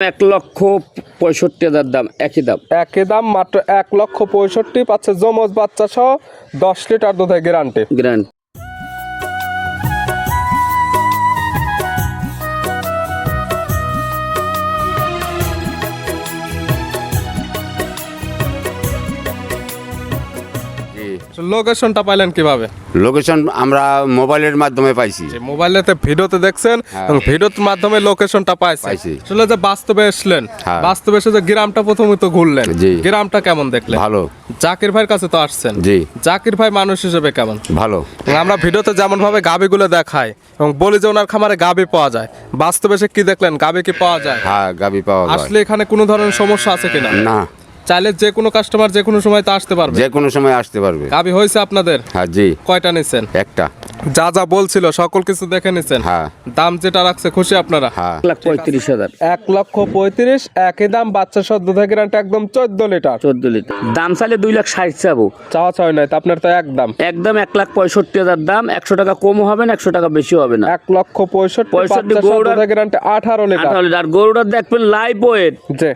এক লক্ষ পঁয়ষট্টি হাজার দাম একই দাম? একই দাম মাত্র এক লক্ষ পঁয়ষট্টি পাচ্ছে জমজ বাচ্চা সহ দশ লিটার দুধে গ্যারান্টি গ্র্যান্ড লোকেশনটা পাইলেন কীভাবে? লোকেশন আমরা মোবাইলের মাধ্যমে পাইছি। যে মোবাইলেতে ভিডিওতে দেখছেন হ্যাঁ। এবং ভিডিওর মাধ্যমে লোকেশনটা পাইছি। আসলে যে বাস্তবে এসলেন হ্যাঁ। বাস্তবে এসে যে গ্রামটা প্রথমে তো ঘুরলেন। গ্রামটা কেমন দেখলেন? ভালো। জাকির ভাইয়ের কাছে তো আসছেন। জি। জাকির ভাই মানুষ হিসেবে কেমন? ভালো। আমরা ভিডিওতে যেমন ভাবে গাবিগুলো দেখাই এবং বলি যে ওনার খামারে গাবি পাওয়া যায় বাস্তবে এসে কি দেখলেন? গাবি কি পাওয়া যায়? হ্যাঁ গাবি পাওয়া যায়। আসলে এখানে কোনো ধরনের সমস্যা আছে কিনা? না। চাইলে যে কোনো কাস্টমার যে কোনো সময় তো আসতে পারবে। যে কোনো সময় আসতে পারবে। গাবি হয়েছে আপনাদের? হ্যাঁ জি। কয়টা নিছেন? একটা। যা যা বলছিল সকল কিছু দেখে নিছেন? হ্যাঁ। দাম যেটা রাখছে খুশি আপনারা? হ্যাঁ। লাখ পঁয়ত্রিশ হাজার। এক লক্ষ পঁয়ত্রিশ একই দাম বাচ্চা সহ দুধের গ্যারান্টি একদম চোদ্দ লিটার। চোদ্দ লিটার। দাম চাইলে দুই লাখ ষাট চাবো। চাওয়া চাই নয় তা আপনার তো একদম। একদম এক লাখ পঁয়ষট্টি হাজার দাম একশো টাকা কম হবে না একশো টাকা বেশি হবে না। এক লক্ষ পঁয়ষট্টি পঁয়ষট্টি গৌড়ার- গ্যারান্টি আঠারো লিটার। আঠারো লিটার। গরুটা দেখবেন লাইভ ওয়েট যে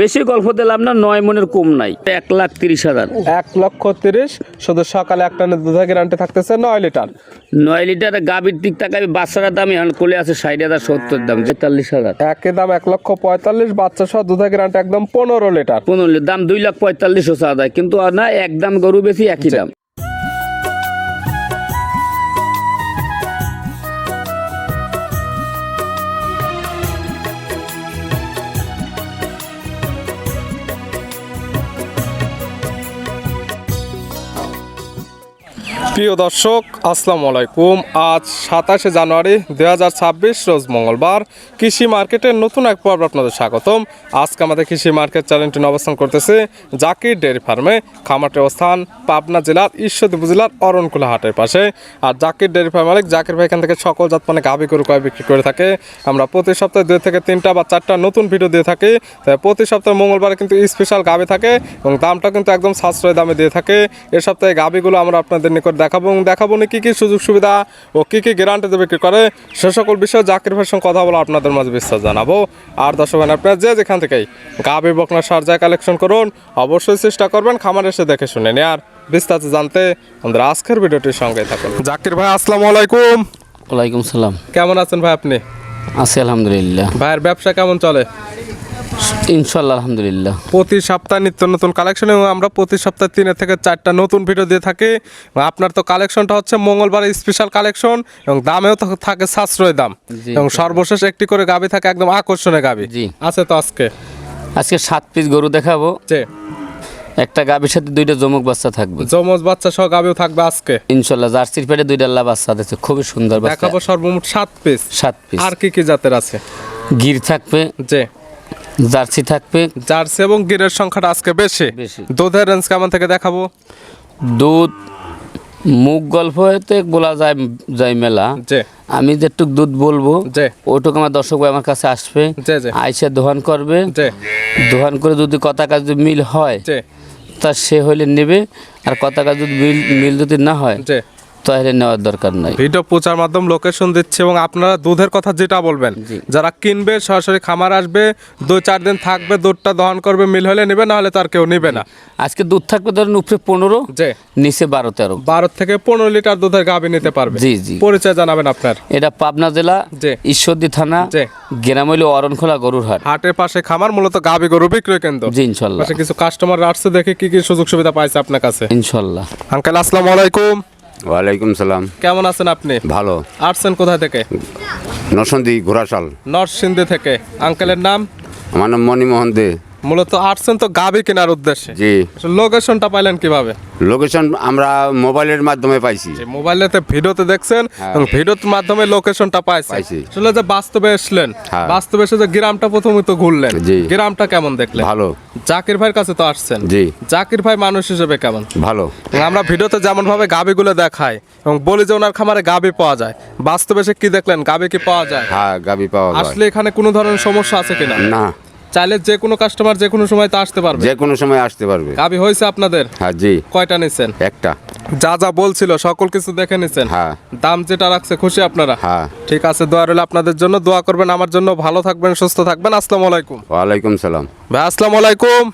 বেশি গল্প দিলাম না নয় মনের কম নাই। এক লাখ তিরিশ হাজার। এক লক্ষ তিরিশ শুধু সকালে এক টানে দুধা গ্যারান্টি থাকতেছে নয় লিটার। নয় লিটার গাভীর দিক তাকাবি বাচ্চারা দাম এখন কোলে আছে ষাট হাজার সত্তর দাম তেতাল্লিশ হাজার। একই দাম এক লক্ষ পঁয়তাল্লিশ বাচ্চা সহ দুধা গ্যারান্টি একদম পনেরো লিটার। পনেরো লিটার দাম দুই লাখ পঁয়তাল্লিশ হচ্ছে আদায় কিন্তু আর না এক দাম গরু বেশি একই দাম। প্রিয় দর্শক, আসসালামু আলাইকুম। আজ সাতাশে জানুয়ারি দু হাজার ছাব্বিশ, রোজ মঙ্গলবার। কৃষি মার্কেটের নতুন এক পর্ব আপনাদের স্বাগতম। আজকে আমাদের কৃষি মার্কেট চ্যানেলটি অবস্থান করতেছে জাকির ডেয়ারি ফার্মে খামারটির অবস্থান পাবনা জেলার ঈশ্বরদী উপজেলার অরণকুলা হাটের পাশে। আর জাকির ডেয়ারি ফার্ম মালিক জাকির ভাই এখান থেকে সকল জাত মানে গাভি গরু কয় বিক্রি করে থাকে। আমরা প্রতি সপ্তাহে দুই থেকে তিনটা বা চারটা নতুন ভিডিও দিয়ে থাকি। তাই প্রতি সপ্তাহে মঙ্গলবারে কিন্তু স্পেশাল গাভি থাকে এবং দামটা কিন্তু একদম সাশ্রয় দামে দিয়ে থাকে। এ সপ্তাহে গাভিগুলো আমরা আপনাদের নিকট দেখাবো এবং দেখাবো না কী কী সুযোগ সুবিধা ও কী কী গ্যারান্টিতে বিক্রি করে সে সকল বিষয়ে জাকির ভাইয়ের সঙ্গে কথা বলে আপনাদের মাঝে বিশ্বাস জানাব। আর দর্শক ভাই, আপনারা যে যেখান থেকেই গাভি বকনা সারজায় কালেকশন করুন অবশ্যই চেষ্টা করবেন খামার এসে দেখে শুনে নিয়ে আর বিস্তারিত জানতে আমাদের আজকের ভিডিওটির সঙ্গে থাকুন। জাকির ভাই আসসালামু আলাইকুম। ওয়ালাইকুম সালাম। কেমন আছেন ভাই আপনি? আছি আলহামদুলিল্লাহ। ভাইয়ের ব্যবসা কেমন চলে? ইনশাল্লাহ আলহামদুলিল্লাহ। প্রতি সপ্তাহে নিত্য নতুন কালেকশন এবং আমরা প্রতি সপ্তাহে তিনের থেকে চারটা নতুন ভিডিও দিয়ে থাকি। আপনার তো কালেকশনটা হচ্ছে মঙ্গলবার স্পেশাল কালেকশন এবং দামেও তো থাকে সাশ্রয় দাম। এবং সর্বশেষ একটি করে গাবি থাকে একদম আকর্ষণীয় গাবি জি। আছে তো আজকে? আজকে সাত পিস গরু দেখাবো। একটা গাভীর সাথে দুইটা জমুক বাচ্চা থাকবে। যমজ বাচ্চা সহ গাবিও থাকবে আজকে? ইনশাল্লাহ জার্সির পেটে দুইটা আল্লাহ বাচ্চা আছে খুবই সুন্দর দেখাবো সর্বমোট সাত পিস সাত পিস আর কি কি জাতের আছে? গির থাকবে। যে জার্সি থাকবে। জার্সি এবং গিরের সংখ্যাটা আজকে বেশি। বেশি। দুধের রেঞ্জ কেমন থেকে দেখাবো? দুধ মুখ গল্প হতে বলা যায় যায় মেলা। আমি যেটুক দুধ বলব ওটুকু আমার দর্শক ভাই আমার কাছে আসবে। আইসা দোহান করবে। দোহান করে যদি কথা কাজ যদি মিল হয় তা সে হইলে নেবে। আর কথা কাজ যদি মিল মিল যদি না হয় তাহলে নেওয়ার দরকার নাই। ভিডিও প্রচার মাধ্যম লোকেশন দিচ্ছে এবং আপনারা দুধের কথা যেটা বলবেন যারা কিনবে সরাসরি খামার আসবে দুই চার দিন থাকবে দুধটা দহন করবে মিল হলে নেবে না হলে তার কেউ নেবে না। আজকে দুধ থাকবে ধরেন উপরে পনেরো যে নিচে বারো তেরো। বারো থেকে পনেরো লিটার দুধের গাভি নিতে পারবে। জি, জি। পরিচয় জানাবেন আপনার। এটা পাবনা জেলা যে ঈশ্বরদী থানা যে গ্রাম হইল অরণখোলা গরুর হাট হাটের পাশে খামার মূলত গাভি গরু বিক্রয় কেন্দ্র। জি ইনশাল্লাহ। কিছু কাস্টমার আসছে দেখে কি কি সুযোগ সুবিধা পাইছে আপনার কাছে। ইনশাল্লাহ। আঙ্কেল আসসালামু আলাইকুম। ওয়ালাইকুম সালাম। কেমন আছেন আপনি? ভালো। আসছেন কোথা থেকে? নরসন্দী ঘোড়াশাল। নরসিংদী থেকে। আঙ্কেলের নাম? আমার নাম মণিমোহন দে। মূলত আসছেন তো গাভি কেনার উদ্দেশ্যে। জি। লোকেশনটা পাইলেন কীভাবে? লোকেশন আমরা মোবাইলের মাধ্যমে পাইছি। মোবাইলেতে ভিডিওতে দেখছেন হ্যাঁ। এবং ভিডিওর মাধ্যমে লোকেশনটা পাইছি। আসলে যে বাস্তবে এসলেন হ্যাঁ। বাস্তবে এসে যে গ্রামটা প্রথমে তো ঘুরলেন। গ্রামটা কেমন দেখলেন? ভালো। জাকির ভাইয়ের কাছে তো আসছেন। জি। জাকির ভাই মানুষ হিসেবে কেমন? ভালো। আমরা ভিডিওতে যেমন ভাবে গাবিগুলো দেখাই এবং বলি যে ওনার খামারে গাবি পাওয়া যায় বাস্তবে এসে কি দেখলেন? গাবি কি পাওয়া যায়? হ্যাঁ গাবি পাওয়া যায়। আসলে এখানে কোনো ধরনের সমস্যা আছে কিনা? না। চাইলে যে কোনো কাস্টমার যে কোনো সময় তো আসতে পারবে। যে কোনো সময় আসতে পারবে। গাবি হয়েছে আপনাদের? হ্যাঁ জি। কয়টা নিছেন? একটা। যা যা বলছিল সকল কিছু দেখে নিছেন? হ্যাঁ। দাম যেটা রাখছে খুশি আপনারা? হ্যাঁ। ঠিক আছে দোয়া রইল আপনাদের জন্য। দোয়া করবেন আমার জন্য। ভালো থাকবেন সুস্থ থাকবেন। আসসালামু আলাইকুম। ওয়ালাইকুম সালাম। ভাই আসসালামু আলাইকুম।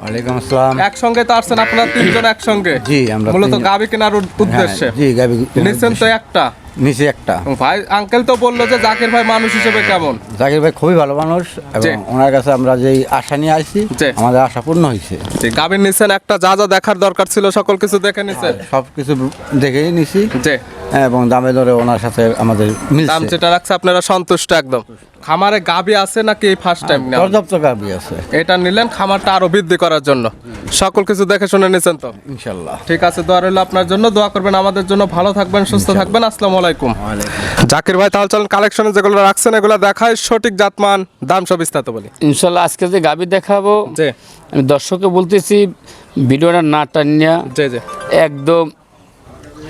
ওয়ালাইকুম আসসালাম। একসঙ্গে তো আসছেন আপনারা তিনজন একসঙ্গে? জি, আমরা মূলত। গাবি কেনার উদ্দেশ্যে হ্যাঁ, জি গাবি নিছেন তো একটা। নিচে একটা। ভাই আঙ্কেল তো বলল যে জাকির ভাই মানুষ হিসেবে কেমন? জাকির ভাই খুবই ভালো মানুষ। এবং ওনার কাছে আমরা যেই আশা নিয়ে আসছি আমাদের আশা পূর্ণ হয়েছে। গাভীর নিছেন একটা যা যা দেখার দরকার ছিল সকল কিছু দেখে নিছেন? সব কিছু দেখেই নিছি। হ্যাঁ, এবং দামে দরে ওনার সাথে আমাদের দাম যেটা রাখছে আপনারা সন্তুষ্ট একদম। খামারে গাবি আছে নাকি এই ফার্স্ট টাইম পর্যাপ্ত গাবি আছে। এটা নিলেন খামারটা আরও বৃদ্ধি করার জন্য। সকল কিছু দেখে শুনে নিছেন তো? ইনশাল্লাহ। ঠিক আছে দোয়া রইল আপনার জন্য। দোয়া করবেন আমাদের জন্য। ভালো থাকবেন সুস্থ থাকবেন। আসসালামু আলাইকুম। জাকির ভাই তাহলে চলেন কালেকশনে যেগুলো রাখছেন এগুলো দেখায় সঠিক জাতমান দাম সব বিস্তারিত বলি। ইনশাল্লাহ আজকে যে গাবি দেখাবো জি। আমি দর্শককে বলতেছি ভিডিওটা না টানিয়া জি জি। একদম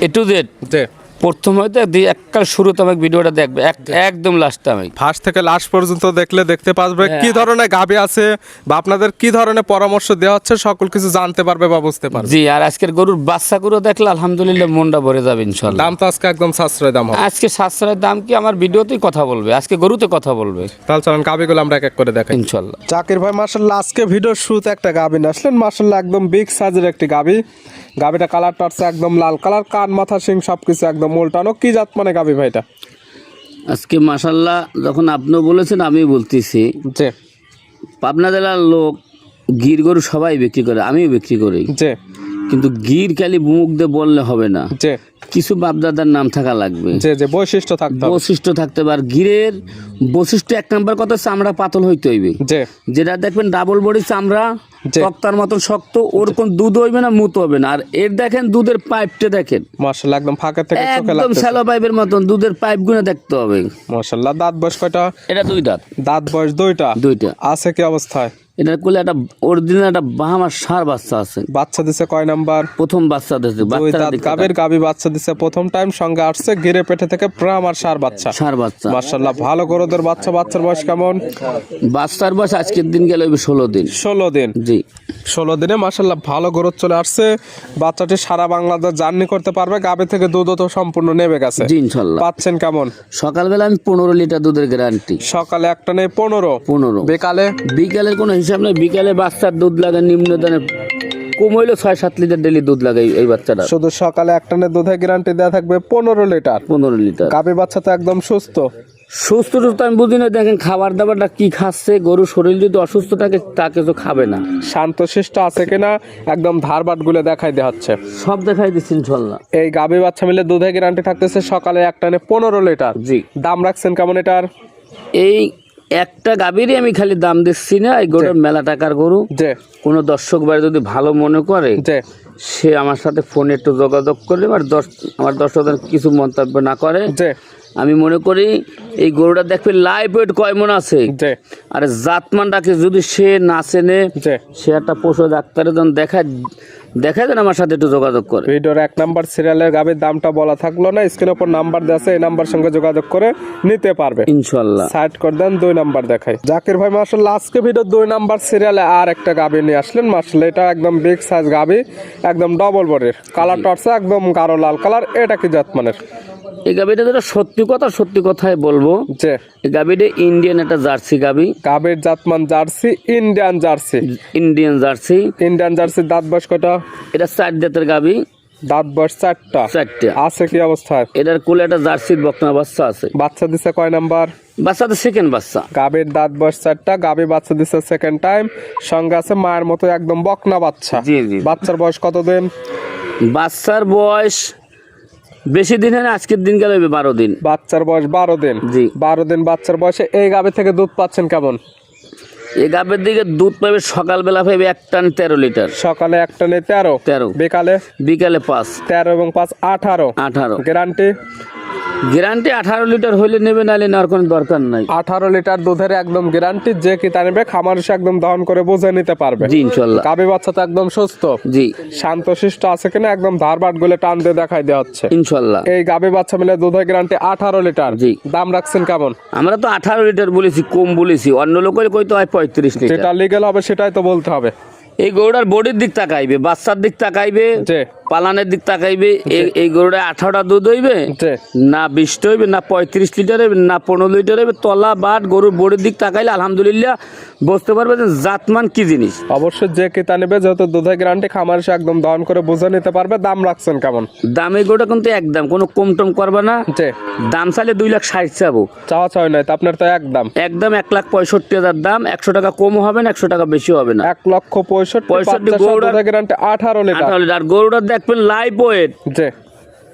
এ টু জেড জি। প্রথম হয়তো দিয়ে এককাল শুরুতে আমাকে ভিডিওটা দেখবে। এক- একদম লাস্টে আমি ফার্স্ট থেকে লাস্ট পর্যন্ত দেখলে দেখতে পারবে হ্যাঁ। কি ধরনের গাবি আছে বা আপনাদের কি ধরনের পরামর্শ দেওয়া হচ্ছে সকল কিছু জানতে পারবে বা বুঝতে পারবে। জি আর আজকের গরুর বাচ্চাগুলো দেখলে আলহামদুলিল্লাহ মনটা ভরে যাবে ইনশাল্লাহ দাম তো আজকে একদম সাশ্রয় দাম হবে। আজকে সাশ্রয়ের দাম কি আমার ভিডিওতেই কথা বলবে? আজকে গরুতে কথা বলবে। তাহলে চলেন গাবিগুলো আমরা এক এক করে দেখাই। ইনশাল্লাহ জাকির ভাই মার্শাল্লাহ আজকে ভিডিওর শুরুতে একটা গাবি আসলেন। মার্শাল্লাহ একদম বিগ সাইজের একটি গাবি। গাবিটা কালারটা হচ্ছে একদম লাল। কালার কান মাথা সিং সবকিছু একদম উল্টানো কি জাত মানে গাবি ভাইটা? আজকে মাসাল্লাহ যখন আপনিও বলেছেন আমি বলতেছি। যে পাবনা জেলার লোক গির গরু সবাই বিক্রি করে আমিও বিক্রি করি। যে কিন্তু গির খালি মুখ দিয়ে বললে হবে না। যে কিছু বাপদাদার নাম থাকা লাগবে। যে যে বৈশিষ্ট্য থাকতে হবে। বৈশিষ্ট্য থাকতে পারে গিরের বৈশিষ্ট্য এক নাম্বার কথা চামড়া পাতল হইতে হইবে। যে। যেটা দেখবেন ডাবল বডি চামড়া জি। তক্তার মতন শক্ত ওরকম দুধ হইবে না মুত হবে না। আর এর দেখেন দুধের পাইপটা দেখেন। একদম ফাঁকা থেকে চোখে একদম শ্যালো পাইপের মতন দুধের পাইপ গুনে দেখতে হবে। মার্শাল্লাহ দাঁত বয়স কয়টা? এটা দুই দাঁত। দাঁত বয়স দুইটা? দুইটা। আছে কি অবস্থায়? এটার কোলে একটা অরিজিনাল একটা বাহামার সার বাচ্চা আছে। বাচ্চা দিছে কয় নাম্বার? প্রথম বাচ্চা গাবির গাবি বাচ্চা দিছে প্রথম টাইম সঙ্গে আসছে গিরে পেটে থেকে প্রাম আর সার বাচ্চা। সার বাচ্চা। মার্শাল্লাহ ভালো গরুদের বাচ্চা বাচ্চার বয়স কেমন? বাচ্চার বয়স আজকের দিন গেল ষোলো দিন। ষোলো দিন। জি। ষোলো দিনে মার্শাল্লাহ ভালো গ্রোথ চলে আসছে। বাচ্চাটি সারা বাংলাদেশ জার্নি করতে পারবে গাবে থেকে দুধও তো সম্পূর্ণ নেমে গেছে। জি ইনশাল্লাহ পাচ্ছেন কেমন? সকালবেলা আমি পনেরো লিটার দুধের গ্যারান্টি সকালে একটা নেই পনেরো। পনেরো। বিকালে? বিকালের কোনো নেই বিকালে বাচ্চার দুধ লাগে নিম্ন দানে কম হইলে ছয় সাত লিটার ডেলি দুধ লাগে এই- বাচ্চাটা শুধু সকালে একটা নেই দুধের গ্যারান্টি দেওয়া থাকবে পনেরো লিটার। পনেরো লিটার। গাবি বাচ্চা তো একদম সুস্থ। সুস্থ টুস্থ আমি বুঝি না দেখেন খাবার দাবারটা কি খাচ্ছে গরু শরীর যদি অসুস্থ থাকে তাকে তো খাবে না। শান্ত শিষ্ট আছে কিনা একদম ধার ধারবাটগুলো দেখাই দেওয়া হচ্ছে সব দেখাই দিচ্ছি ইনশাল্লাহ। এই গাবি বাচ্চা মিলে দুধে গ্যারান্টি থাকতেছে সকালে একটা নে পনেরো লিটার। জি। দাম রাখছেন কেমন এটার? এই একটা গাভীরই আমি খালি দাম দিচ্ছি না এই গরুর মেলা টাকার গরু। যে কোনো দর্শক বাড়ি যদি ভালো মনে করে যে সে আমার সাথে ফোনে একটু যোগাযোগ করলে আর দশ আমার দর্শকদের কিছু মন্তব্য না করে। আমি মনে করি এই গরুটা দেখবে লাইভ ওয়েট কয় মন আছে। আর জাতমানটাকে যদি সে না চেনে সে একটা পশু ডাক্তারের যখন দেখায় দেখায় দেন আমার সাথে একটু যোগাযোগ করে। ভিডিওর এক নাম্বার সিরিয়ালের গাবির দামটা বলা থাকল না স্ক্রিনের উপর নাম্বার দেওয়া আছে এই নাম্বার সঙ্গে যোগাযোগ করে নিতে পারবে। ইনশাল্লাহ। সাইড করে দেন দুই নাম্বার দেখাই। জাকির ভাই মার্শাল্লাহ আজকে ভিডিও দুই নাম্বার সিরিয়ালে আর একটা গাবি নিয়ে আসলেন। মার্শাল্লাহ এটা একদম বিগ সাইজ গাবি একদম ডবল বডির কালার টর্চা একদম গাঢ় লাল কালার এটা কি জাত মানের এই গাবিটা যেটা সত্যি কথা সত্যি কথাই বলব। যে? এই গাবিটা ইন্ডিয়ান একটা জার্সি গাবি। গাবির জাতমান jersey Indian jersey. Indian jersey. Indian জার্সির দাঁত বয়স কয়টা? এটা চার জাতের গাবি। দাঁত বয়স চারটা। চারটে। আছে কি অবস্থায় এটার কোলে একটা জার্সির বকনা বাচ্চা আছে। বাচ্চা দিছে কয় নাম্বার? বাচ্চাটা সেকেন্ড বাচ্চা। গাবির দাঁত বয়স চারটা গাবি বাচ্চা দিছে সেকেন্ড টাইম সঙ্গে আছে মায়ের মতো একদম বকনা বাচ্চা। জি, জি। বাচ্চার বয়স কতদিন? বাচ্চার বয়স বেশি দিন হয় না আজকের দিন গেল বারো দিন। বাচ্চার বয়স বারো দিন? জি। বারো দিন বাচ্চার বয়সে এই গাবে থেকে দুধ পাচ্ছেন কেমন? এই গাবের দিকে দুধ পাবে সকালবেলা পাবে এক টান তেরো লিটার। সকালে এক টানে তেরো? তেরো। বিকালে? বিকালে পাঁচ। তেরো এবং পাঁচ আঠারো। আঠারো। গ্যারান্টি? গ্যারান্টি আঠারো লিটার হইলে নেবে নাহলে নেওয়ার কোনো দরকার নাই। আঠারো লিটার দুধের একদম গ্যারান্টি যে কি তা নেবে খামার এসে একদম দহন করে বুঝে নিতে পারবে। জি ইনশাল্লাহ। গাবি বাচ্চা তো একদম সুস্থ। জি। শান্ত শিষ্ট আছে কিনা একদম ধারবাট গুলে টান দিয়ে দেখাই দেওয়া হচ্ছে। ইনশাল্লাহ। এই গাবি বাচ্চা মিলে দুধের গ্যারান্টি আঠারো লিটার। জি। দাম রাখছেন কেমন? আমরা তো আঠারো লিটার বলেছি কম বলেছি। অন্য লোকের কইতে হয় পঁয়ত্রিশ লিটার। যেটা লিগেল হবে সেটাই তো বলতে হবে। এই গরুটার বডির দিক তাকাইবে বাচ্চার দিক তাকাইবে। পালানের দিক তাকাইবে এই- গরুটা আঠারোটা দুধ হইবে না বিশটা হইবে না পঁয়ত্রিশ লিটার হইবে না পনেরো লিটার হইবে তলা বাট গরুর বড়ির দিক তাকাইলে আলহামদুলিল্লাহ বুঝতে পারবে যে জাতমান কি জিনিস। অবশ্যই যে কেতা নেবে যেহেতু দুধের গ্যারান্টি খামার এসে একদম দহন করে বুঝে নিতে পারবে দাম রাখছেন কেমন? দামে গরুটা কিন্তু একদম কোনো কম টম করবে না। দাম চাইলে দুই লাখ ষাট চাবো। চাওয়া চাওয়া নয় তো আপনার তো একদম একদম এক লাখ পঁয়ষট্টি হাজার দাম একশো টাকা কম হবে না একশো টাকা বেশি হবে না। এক লক্ষ পঁয়ষট্টি পঁয়ষট্টি গরুটার- গ্যারান্টি আঠারো লিটার। আঠারো লিটার। আর গরুটা দেখবেন লাইভ ওয়েট জি।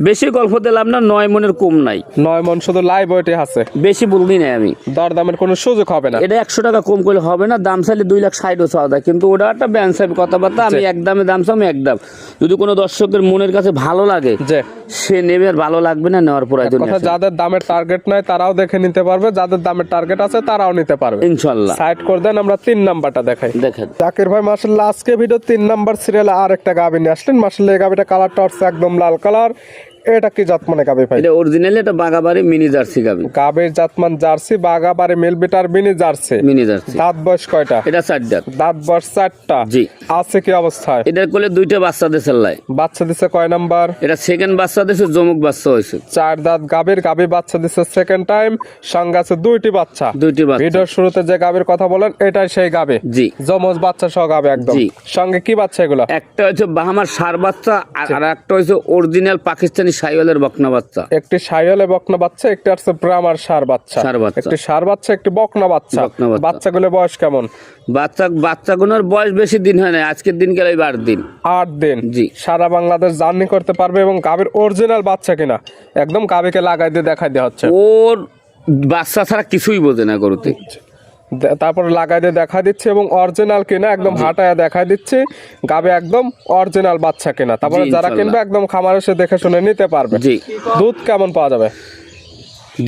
বেশি গল্প দিলাম না নয় মনের কম নাই। নয় মন শুধু লাইভ ওয়েটে আছে। বেশি বলবি না আমি। দরদামের কোনো সুযোগ হবে না। এটা একশো টাকা কম করলে হবে না দাম চাইলে দুই লাখ ষাটও চাওয়া যায়। কিন্তু ওটা একটা ব্যান্সার কথাবার্তা আমি জি। এক দামে দাম চাই আমি এক দাম। যদি কোনো দর্শকের মনের কাছে ভালো লাগে সে নেবে আর ভালো লাগবে না নেওয়ার প্রয়োজন কথা যাদের দামের টার্গেট নাই তারাও দেখে নিতে পারবে যাদের দামের টার্গেট আছে তারাও নিতে পারবে। ইনশাল্লাহ সাইড করে দেন আমরা তিন নাম্বারটা দেখাই। দেখেন। জাকির ভাই মাসাল আজকে ভিডিও তিন নাম্বার সিরিয়ালে আর একটা গাবি নিয়ে আসলেন। মাসাল্লাহ এই গাবিটা কালারটা হচ্ছে একদম লাল কালার এটা কি জাতমানে গাবি ভাই? এটা অরিজিনালি এটা বাগাবাড়ি মিনি জার্সি গাবি গাবির জাতমান জার্সি বাগাবারে মিলবিটার মিনি জার্সি মিনি জার্সি দাঁত বয়স কয়টা? এটা চার দাঁত। দাঁত বয়স চারটা। জি। আছে কি অবস্থায়? এটার কোলে দুইটা বাচ্চা দেশে লাই। বাচ্চা কয় নাম্বার? এটা সেকেন্ড বাচ্চা দেশে জমুক বাচ্চা হয়েছে। চার দাঁত গাবির গাবি বাচ্চা দিছে সেকেন্ড টাইম সঙ্গে আছে দুইটি বাচ্চা। দুইটি বাচ্চা। ভিডিওর শুরুতে যে গাবির কথা বলেন এটাই সেই গাবি জি। জমজ বাচ্চা সহ গাবে একদম। সঙ্গে কি বাচ্চা এগুলো? একটা হচ্ছে বাহামার সার বাচ্চা আর আর একটা হচ্ছে অরিজিনাল পাকিস্তানি সাইওয়ালের বকনা বাচ্চা। একটি সাইলে বকনা বাচ্চা একটি আছে ব্রাহ্মার সার বাচ্চা। ষাঁড় বাচ্চা। একটি সার বাচ্চা একটি বকনা বাচ্চা। বকনা বাচ্চা। বাচ্চাগুলো বয়স কেমন? বাচ্চা বাচ্চাগুলোর বয়স বেশি দিন হয় না আজকের দিন গেলে বার দিন। আট দিন। জি। সারা বাংলাদেশ জার্নি করতে পারবে এবং গাভীর অরিজিনাল বাচ্চা কিনা একদম গাভীকে লাগাই দিয়ে দেখাই দেওয়া হচ্ছে। ওর বাচ্চা ছাড়া কিছুই বোঝে না গরুতে। তারপর লাগাই দিয়ে দেখা দিচ্ছে এবং অরিজিনাল কিনা একদম হাঁটায় দেখা দিচ্ছে গাবে একদম অরিজিনাল বাচ্চা কেনা। তারপরে যারা কিনবে একদম খামার এসে দেখে শুনে নিতে পারবে। দুধ কেমন পাওয়া যাবে?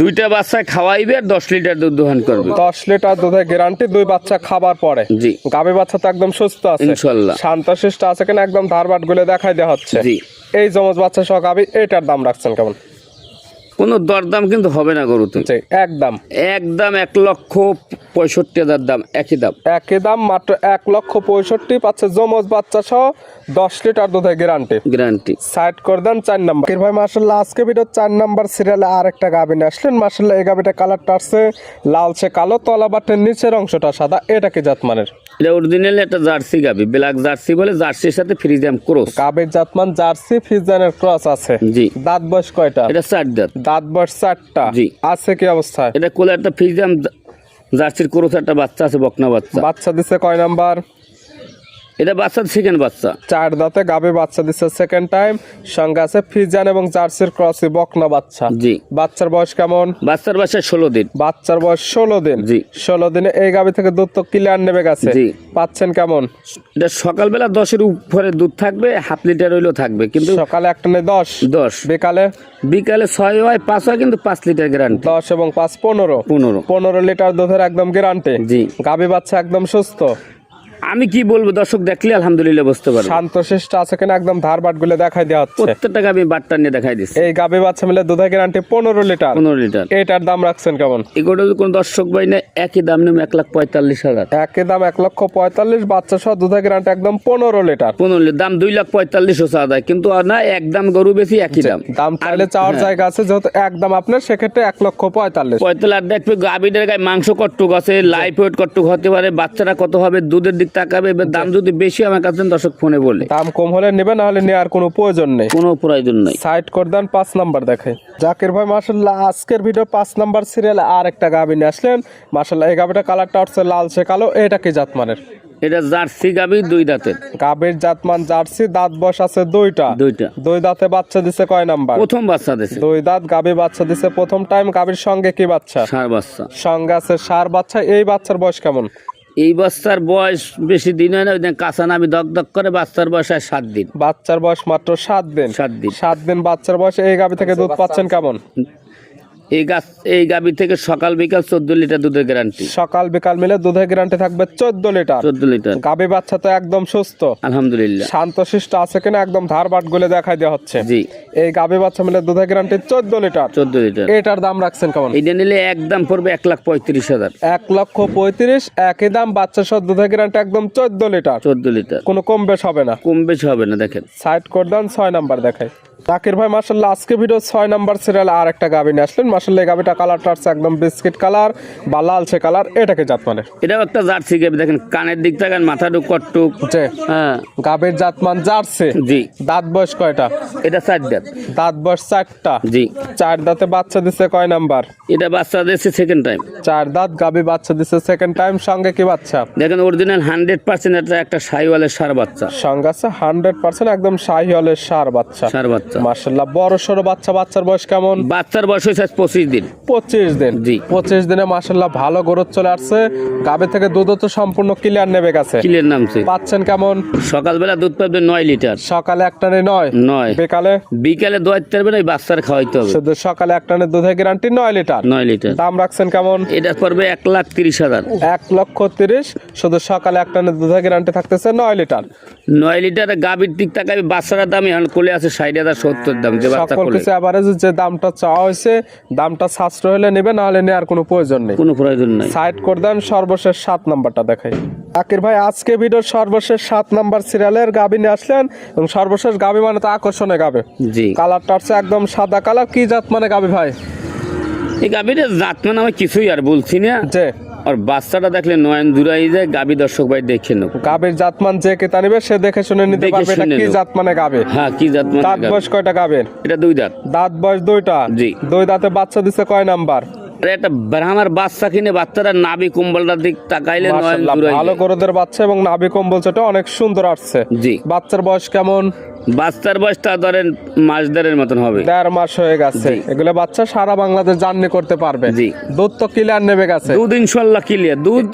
দুইটা বাচ্চা খাওয়াইবে আর দশ লিটার দুধ দোহান করবে। দশ লিটার দুধের গ্যারান্টি দুই বাচ্চা খাবার পরে। জি। গাবে বাচ্চা তো একদম সুস্থ আছে। ইনশাল্লাহ। শান্তশিষ্ট আছে কিনা একদম ধারবাটগুলো দেখাই দেওয়া হচ্ছে। জি। এই জমজ বাচ্চা সহ গাবি এটার দাম রাখছেন কেমন? কোনো দরদাম কিন্তু হবে না গরুতে। একদম। একদম এক লক্ষ পঁয়ষট্টি হাজার দাম একই দাম। একই দাম মাত্র এক লক্ষ পঁয়ষট্টি পাচ্ছে জমজ বাচ্চা সহ দশ লিটার দুধের গ্যারান্টি গ্যারান্টি সাইড করে দেন চার নাম্বার ভাই মার্শাল্লাহ আজকে ভিডিও চার নাম্বার সিরিয়ালে আর একটা গাবি নিয়ে আসলেন। মার্শাল্লাহ এই গাবিটা কালারটা আসছে লালচে কালো তলা বাটের নিচের অংশটা সাদা। এটা কি জাতমানের? এটা অরিজিনাল একটা জার্সি গাবি। ব্ল্যাক জার্সি বলে জার্সির সাথে ফ্রিজাম ক্রস। গাবির জাতমান জার্সি ফিজানের ক্রস আছে। জি। দাঁত বয়স কয়টা? এটা চার দাঁত। দাঁত বয়স চারটা। জি। আছে কি অবস্থায়? এটা কোলে একটা ফ্রিজাম জার্সির ক্রস একটা বাচ্চা আছে বকনা বাচ্চা। বাচ্চা দিছে কয় নাম্বার? এটা বাচ্চা সেকেন্ড বাচ্চা। চার দাঁতে গাবে বাচ্চা দিচ্ছে সেকেন্ড টাইম সঙ্গে আছে ফিজান এবং জার্সির ক্রসি বকনা বাচ্চা। জি। বাচ্চার বয়স কেমন? বাচ্চার বাচ্চা ষোলো দিন। বাচ্চার বয়স ষোলো দিন। জি। ষোলো দিনে এই গাবি থেকে দুধ তো ক্লিয়ার নেবে গেছে। জি। পাচ্ছেন কেমন? এটা সকালবেলা দশের উপরে দুধ থাকবে হাফ লিটার হইলেও থাকবে কিন্তু সকালে একটা নেই দশ? দশ। বিকালে? বিকালে ছয় হয় পাঁচ হয় কিন্তু পাঁচ লিটার গ্যারান্টি দশ এবং পাঁচ পনেরো? পনেরো। পনেরো লিটার দুধের একদম গ্যারান্টি জি। গাবি বাচ্চা একদম সুস্থ? আমি কি বলব দর্শক দেখলে আলহামদুলিল্লাহ বুঝতে পারব। শান্ত শিষ্ট আছে কিনা একদম ধার বাটগুলো দেখাই দেওয়া হচ্ছে। প্রত্যেকটা আমি বাট্টা নিয়ে দেখাই দিচ্ছি। এই গাবি বাচ্চা মিলে দুধের গ্যারান্টি পনেরো লিটার। পনেরো লিটার। এটার দাম রাখছেন কেমন? এগুলো যদি কোনো দর্শক ভাই না একই দাম নেবে এক লাখ পঁয়তাল্লিশ হাজার। একই দাম এক লক্ষ পঁয়তাল্লিশ বাচ্চা সহ দুধের গ্যারান্টি একদম পনেরো লিটার। পনেরো লিটার দাম দুই লাখ পঁয়তাল্লিশও চাওয়া যায়। কিন্তু আর না এক দাম গরু বেশি একই দাম। দাম চাইলে চাওয়ার জায়গা আছে যেহেতু একদম আপনার সেক্ষেত্রে এক লক্ষ পঁয়তাল্লিশ। পঁয়তাল্লিশ দেখবে গাভীদের গায়ে মাংস কট্টুক আছে লাইফ ওয়েট কট্টুক হতে পারে বাচ্চারা কত হবে দুধের দিক এবার দাম যদি বেশি আমার কাছে দর্শক ফোনে বলে। দাম কম হলে নেবে না হলে নেওয়ার কোনো প্রয়োজন নেই। কোনো প্রয়োজন নাই। সাইড করে দেন পাঁচ নাম্বার দেখাই জাকির ভাই মার্শাল্লাহ আজকের ভিডিও পাঁচ নাম্বার সিরিয়ালে আর একটা নিয়ে আসলেন। মার্শাল্লাহ এই গাবিটা কালারটা হচ্ছে লালচে কালো এটা কি জাতমানের? এটা জার্সি গাভী দুই দাঁতের। জাতমান জার্সি দাঁত বস আছে দুইটা। দুইটা। দুই দাঁতে বাচ্চা দিছে কয় নাম্বার? প্রথম বাচ্চা দিছে। দুই দাঁত গাবি বাচ্চা দিছে প্রথম টাইম গাবির সঙ্গে কি বাচ্চা? সার বাচ্চা। সঙ্গে আছে সার বাচ্চা এই বাচ্চার বয়স কেমন? এই বাচ্চার বয়স বেশি দিন হয় না কাঁচা নামি দক দক করে বাচ্চার বয়স হয় সাত দিন। বাচ্চার বয়স মাত্র সাত দিন। সাত দিন। সাত দিন বাচ্চার বয়স এই গাবি থেকে দুধ পাচ্ছেন কেমন? এই গাছ এই গাবি থেকে সকাল বিকাল চোদ্দ লিটার দুধের গ্যারান্টি সকাল বিকাল মিলে দুধের গ্যারান্টি থাকবে চোদ্দ লিটার। চোদ্দ লিটার। গাবি বাচ্চা তো একদম সুস্থ। আলহামদুলিল্লাহ। শান্তশিষ্ট আছে কিনা একদম ধার বাট গুলে দেখাই দেওয়া হচ্ছে। জি। এই গাবি বাচ্চা মিলে দুধের গ্যারান্টি চোদ্দ লিটার। চোদ্দ লিটার। এটার দাম রাখছেন কেমন? এইটা নিলে একদম পড়বে এক লাখ পঁয়ত্রিশ হাজার। এক লক্ষ পঁয়ত্রিশ একই দাম বাচ্চা সহ দুধের গ্যারান্টি একদম চোদ্দ লিটার। চোদ্দ লিটার। কোনো কম বেশ হবে না। কম বেশি হবে না দেখেন। সাইড করে দেন ছয় নাম্বার দেখাই। জাকির ভাই মার্শাল্লাহ আজকে ভিডিও ছয় নাম্বার সিরিয়াল আর একটা গাবি নিয়ে আসলেন। মার্শাল্লাহ গাবিটা কালারটা আছে একদম বিস্কিট কালার বা লালচে কালার এটাকে জাত মানে। এটাও একটা জার্সি গাবি দেখেন কানের দিক থেকে মাথাটুক কটটুক যে হ্যাঁ। গাবির জাতমান জার্সি। জি। দাঁত বয়স কয়টা? এটা চার দাঁত। দাঁত বয়স চারটা। জি। চার দাঁতে বাচ্চা দিছে কয় নাম্বার? এটা বাচ্চা দিয়েছে সেকেন্ড টাইম চার দাঁত গাবি বাচ্চা দিছে সেকেন্ড টাইম সঙ্গে কি বাচ্চা? দেখেন অরিজিনাল হান্ড্রেড পার্সেন্ট এটা একটা সাইওয়ালের সার বাচ্চা। সঙ্গে আছে হান্ড্রেড পার্সেন্ট একদম শাহিওয়ালের সার বাচ্চা। সার বাচ্চা। মার্শাল্লাহ বড় সড়ো বাচ্চা বাচ্চার বয়স কেমন? বাচ্চার বয়স হয়েছে পঁচিশ দিন। পঁচিশ দিন। জি। পঁচিশ দিনে মার্শাল্লাহ ভালো গ্রোথ চলে আসছে। গাবে থেকে দুধ তো সম্পূর্ণ ক্লিয়ার নেবে গেছে কিলের নামছে। পাচ্ছেন কেমন? সকালবেলা দুধ পাবে নয় লিটার। সকালে এক টানে নয়? নয়। বিকালে? বিকালে দোয়াইতে পারবেন ওই বাচ্চার খাওয়াইতে হবে। শুধু সকালে এক টানে দুধের গ্যারান্টি নয় লিটার? নয় লিটার। দাম রাখছেন কেমন? এটা পড়বে এক লাখ তিরিশ হাজার। এক লক্ষ তিরিশ। শুধু সকালে এক টানে দুধের গ্যারান্টি থাকতেছে নয় লিটার। নয় লিটার গাভীর দিক তাকাবি বাচ্চার দাম এখন কোলে আছে ষাট হাজার সত্তর দাম যে বাচ্চা সকল কিছু অ্যাভারেজ যে দামটা চাওয়া হয়েছে দামটা সাশ্রয় হলে নেবে না হলে নেওয়ার কোনো প্রয়োজন নেই। কোনো প্রয়োজন নাই। সাইড করে দেন সর্বশেষ সাত নাম্বারটা দেখাই। আকির ভাই আজকে ভিডিওর সর্বশেষ সাত নাম্বার সিরিয়ালের গাবি নিয়ে আসলেন এবং সর্বশেষ গাবি মানে তো আকর্ষণে গাবে। জি। কালারটা হচ্ছে একদম সাদা কালার কি জাত মানে গাবি ভাই? এই গাভীর জাত মানে আমি কিছুই আর বলছি না। যে আর বাচ্চাটা দেখলে নয়ন দূরাই যায় গাবি দর্শক ভাই দেখে নেব। গাবির জাতমান যে কেতা নেবে সে দেখে শুনে নিতে পারবে এটা কি জাতমানে জাত মানে গাবে? হ্যাঁ কি জাত মানে দাঁত বয়স কয়টা গাবের? এটা দুই দাঁত। দাঁত বয়স দুইটা? জি। দুই দাঁতে বাচ্চা দিছে কয় নাম্বার? একটা ব্রাহ্মার বাচ্চা কিনে বাচ্চারা নাবি কম্বলটার দিক তাকাইলে ভালো যায়। বাচ্চা এবং নাভি কম্বল চটা অনেক সুন্দর আসছে। জি। বাচ্চার বয়স কেমন? বাচ্চার বয়সটা ধরেন মাস দেড়ের মতন হবে। দেড় মাস হয়ে গেছে। এগুলো বাচ্চা সারা বাংলাদেশ জার্নি করতে পারবে। জি। দুধ তো ক্লিয়ার নেবে গেছে। দুধ ইনশাল্লাহ ক্লিয়ার দুধ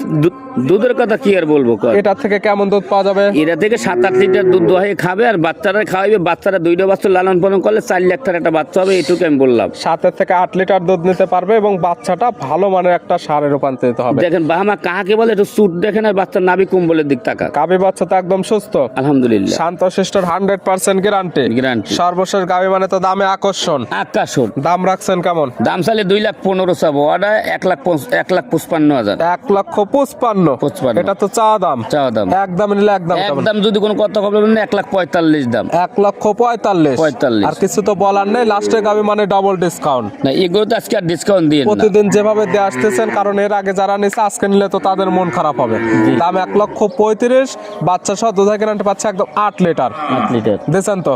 দুধের কথা কি আর বলব? এটা থেকে কেমন দুধ পাওয়া যাবে? এরা থেকে সাত আট লিটার দুধ দোহাই খাবে আর বাচ্চারা খাওয়াবে বাচ্চারা দুইটা বাচ্চা লালন পালন করলে চার লাখ টাকার একটা বাচ্চা হবে এটুকু আমি বললাম। সাতের থেকে আট লিটার দুধ নিতে পারবে এবং বাচ্চাটা ভালো মানের একটা সারে রূপান্তরিত হবে। দেখেন বাহামা কাহাকে বলে? একটু সুট দেখেন আর বাচ্চার নাবি কম্বলের দিক তাকা গাভী বাচ্চা তো একদম সুস্থ। আলহামদুলিল্লাহ। শান্ত শিষ্টর হান্ড্রেড পার্সেন্ট গ্যারান্টি। গ্যারান্টি। সর্বশেষ গাভী মানে তো দামে আকর্ষণ। আকাশন দাম রাখছেন কেমন? দাম চাইলে দুই লাখ পনেরো চাবো। অর্ডার এক লাখ এক লাখ পঁচপান্ন হাজার। এক লক্ষ পঁচপান্ন। পঁচপান্ন। এটা তো চা দাম। চা দাম। একদম নিলে একদম একদম যদি কোনো কথা বলবেন এক লাখ পঁয়তাল্লিশ দাম। এক লক্ষ পঁয়তাল্লিশ। পঁয়তাল্লিশ। আর কিছু তো বলার নেই লাস্টে গাবি মানে ডবল ডিসকাউন্ট না এগুলো তো আজকে আর ডিসকাউন্ট দিয়ে প্রতিদিন যেভাবে দিয়ে আসতেছেন কারণ এর আগে যারা নিচ্ছে আজকে নিলে তো তাদের মন খারাপ হবে। দাম এক লক্ষ পঁয়ত্রিশ বাচ্চা সহ দুধা গ্যারান্টি পাচ্ছে একদম আট লিটার। আট লিটার। দিয়েছেন তো?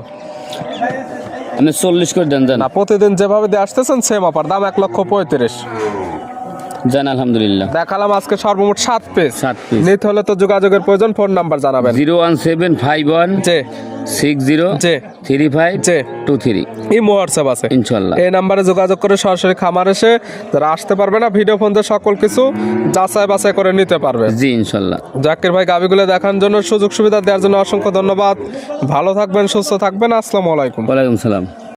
আমি চল্লিশ করে দেন না প্রতিদিন যেভাবে দিয়ে আসতেছেন সেম অফার দাম এক লক্ষ পঁয়ত্রিশ। জান আলহামদুলিল্লাহ। দেখালাম আজকে সর্বমোট সাত পিস সাত পিস নিতে হলে তো যোগাযোগের প্রয়োজন ফোন নাম্বার জানাবেন। Zero one seven five one six zero three five two three. Imo WhatsApp আছে। ইনশাল্লাহ এই নাম্বারে যোগাযোগ করে সরাসরি খামার এসে যারা আসতে পারবে না ভিডিও ফোন সকল কিছু যাচাই বাছাই করে নিতে পারবে। জি ইনশাল্লাহ জাকির ভাই গাবিগুলো দেখার জন্য সুযোগ সুবিধা দেওয়ার জন্য অসংখ্য ধন্যবাদ। ভালো থাকবেন সুস্থ থাকবেন। আসসালামু আলাইকুম। ওয়ালাইকুম সালাম।